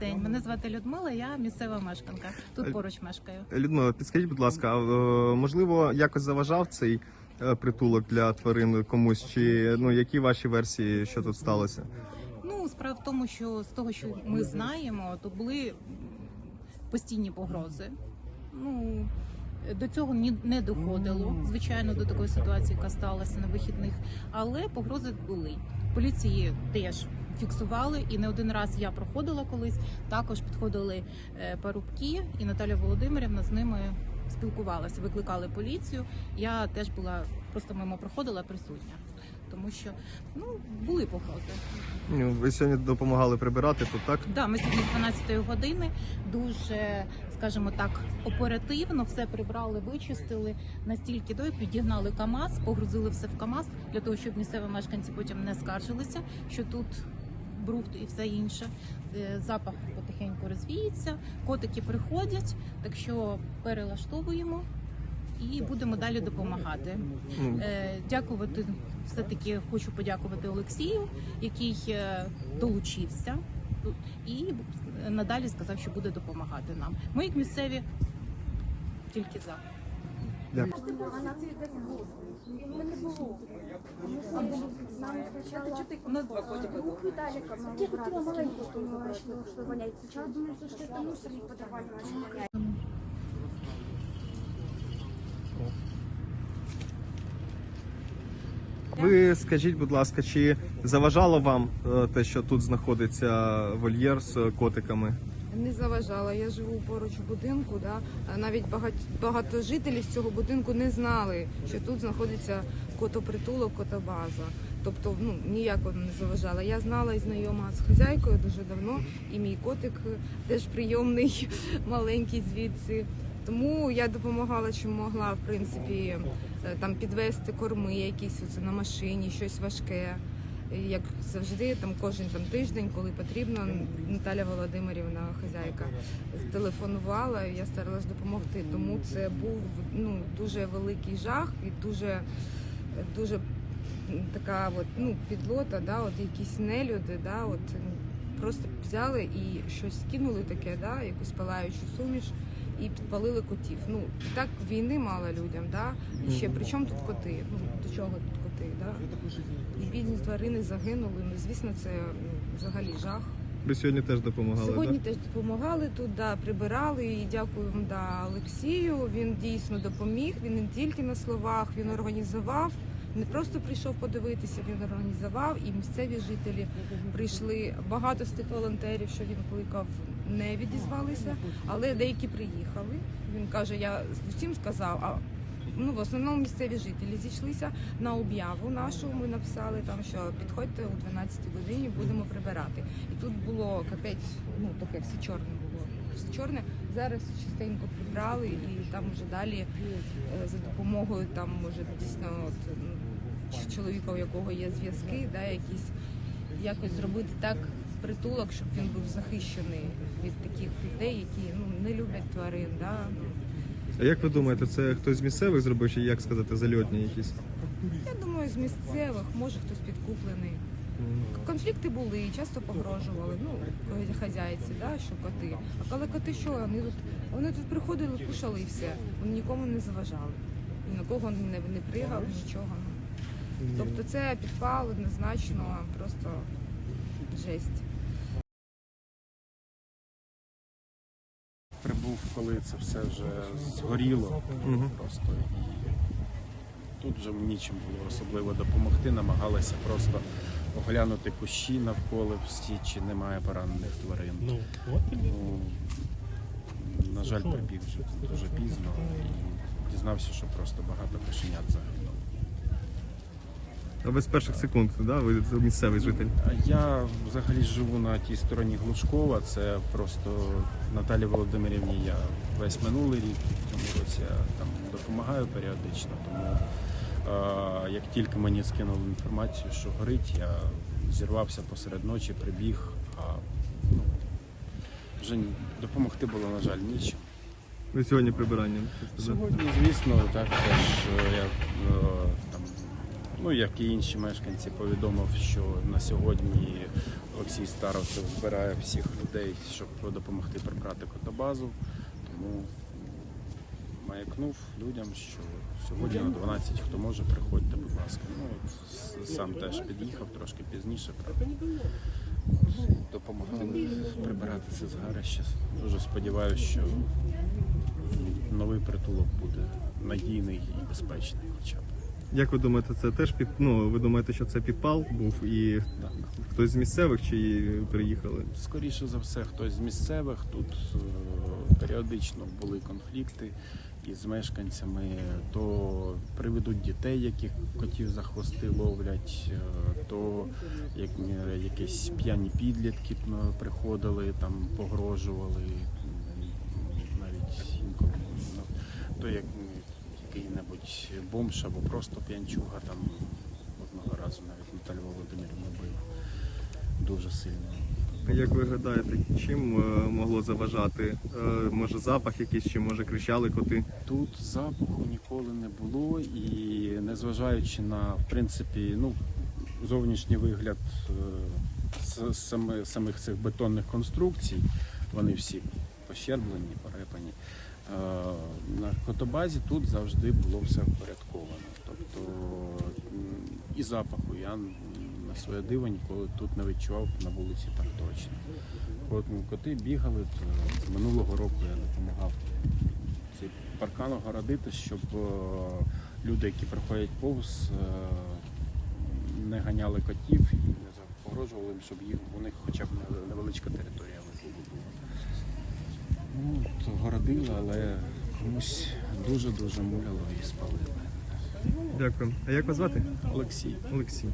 День мене звати Людмила. Я місцева мешканка. Тут Е, поруч мешкаю. Людмила, підскажіть, будь ласка, е, можливо, якось заважав цей е, притулок для тварин комусь? Чи ну які ваші версії, що тут сталося? Ну справа в тому, що з того, що ми знаємо, то були постійні погрози. Ну до цього ні не доходило, звичайно, до такої ситуації, яка сталася на вихідних, але погрози були. Поліції теж фіксували, і не один раз я проходила колись. Також підходили е, парубки, і Наталя Володимирівна з ними спілкувалася, викликали поліцію. Я теж була просто мимо проходила присутня, тому що ну були погрози. Ну, Ви сьогодні допомагали прибирати тут, так? Да, ми сьогодні з 12 години дуже, скажімо так, оперативно все прибрали, вичистили настільки до підігнали КАМАЗ, погрузили все в КАМАЗ для того, щоб місцеві мешканці потім не скаржилися, що тут брухт і все інше. Е, Запах потихеньку розвіється, котики приходять, так що перелаштовуємо і будемо далі допомагати. Ну, Е, Дякувати все таки хочу подякувати Олексію, який е, долучився і надалі сказав, що буде допомагати нам. Ми, як місцеві, тільки за. У нас два котика. Я. Сначала думали, это мусорник подорвали, Ви скажіть, будь ласка, чи заважало вам е, те, що тут знаходиться вольєр з е, котиками? Не заважала. Я живу поруч будинку. Да? А Навіть багато, багато жителів цього будинку не знали, що тут знаходиться котопритулок, котобаза. Тобто ну, ніяко не заважала. Я знала і знайома з хазяйкою дуже давно, і мій котик е, теж прийомний, маленький звідси. Тому я допомагала чим могла, в принципі, е, там підвести корми якісь на машині, щось важке. Як завжди, там кожен там тиждень, коли потрібно, Наталя Володимирівна, хазяйка, телефонувала, і я старалась допомогти. Тому це був ну дуже великий жах і дуже дуже така от, ну, підлота, да, от якісь нелюди, да, от просто взяли і щось кинули таке, да, якусь палаючу суміш. І підпалили котів. Ну і так війни мало людям, да? І ще при чому тут коти? Ну до чого тут коти? Да? І бідні тварини загинули. Ну звісно, це ну, взагалі жах. Ви сьогодні теж допомагали, Сьогодні так? теж допомагали тут, да, прибирали і дякуємо да, Олексію. Він дійсно допоміг. Він не тільки на словах, він організував. Не просто прийшов подивитися, він організував, і місцеві жителі прийшли. Багато з тих волонтерів, що він кликав, не відізвалися, але деякі приїхали. Він каже: я всім сказав, а ну в основному місцеві жителі зійшлися на об'яву нашу. Ми написали там, що підходьте о 12 годині, будемо прибирати. І тут було капець, ну таке все чорне було. Все чорне. Зараз частенько прибрали, і там вже далі е, за допомогою там може дійсно от, чоловіка, у якого є зв'язки, да, якісь якось зробити так притулок, щоб він був захищений від таких людей, які ну не люблять тварин. Да. ну. А як ви думаєте, це хтось з місцевих зробив, чи як сказати, зальотні якісь? Я думаю, з місцевих, може хтось підкуплений. Конфлікти були, часто погрожували. Ну, хазяйці, да, що коти. А коли коти що, вони тут вони тут приходили, кушали і все. Вони нікому не заважали. Ні на кого не, не пригав, нічого. Тобто це підпал однозначно, просто жесть. Прибув, коли це все вже згоріло Мгм. просто. І тут вже нічим було особливо допомогти. Намагалися просто оглянути кущі навколо всі, чи немає поранених тварин. Ну, на жаль, прибіг вже дуже пізно і дізнався, що просто багато кошенят загинуло. Ви з перших секунд, да? ви місцевий житель? Я взагалі живу на тій стороні Глушкова. Це просто Наталі Володимирівні. Я весь минулий рік в цьому році я там допомагаю періодично. Тому е, як тільки мені скинули інформацію, що горить, я зірвався посеред ночі, прибіг. А ну, вже допомогти було, на жаль, нічим. Ви сьогодні прибиранням? Сьогодні, звісно, так теж е, я е, ну як і інші мешканці, повідомив, що на сьогодні Олексій Старовцев збирає всіх людей, щоб допомогти прибрати котобазу. Тому маякнув людям, що сьогодні на 12 хто може, приходьте, будь ласка. Ну, сам теж під'їхав трошки пізніше. Допомагали прибирати це згарище. Дуже сподіваюся, що новий притулок буде надійний і безпечний хоча б. Як ви думаєте, це теж під ну ви думаєте, що це підпал був і Так. хтось з місцевих чи приїхали? Скоріше за все, хтось з місцевих. Тут е, періодично були конфлікти із мешканцями, то приведуть дітей, яких котів за хвости ловлять, е, то як, е, якісь п'яні підлітки ну, приходили, там погрожували, м, навіть інколи. ну, То як який-небудь бомж або просто п'янчуга там одного разу навіть Наталю Володимирівну бив дуже сильно. Як ви гадаєте, чим е, могло заважати? Е, Може запах якийсь, чи може кричали коти? Тут запаху ніколи не було, і незважаючи на в принципі, ну, зовнішній вигляд е, самих цих бетонних конструкцій, вони всі пощерблені, порепані. Е, На котобазі тут завжди було все впорядковано. Тобто і запаху я на своє диво ніколи тут не відчував на вулиці так точно. От коти бігали, то минулого року я допомагав цей паркан огородити, щоб е, люди, які проходять повз, е, не ганяли котів і не погрожували їм, щоб їх у них хоча б невеличка територія виходу була. Ну, то городили, але комусь дуже-дуже муляло і спалили. Дякую. А як вас звати? Олексій. Олексій.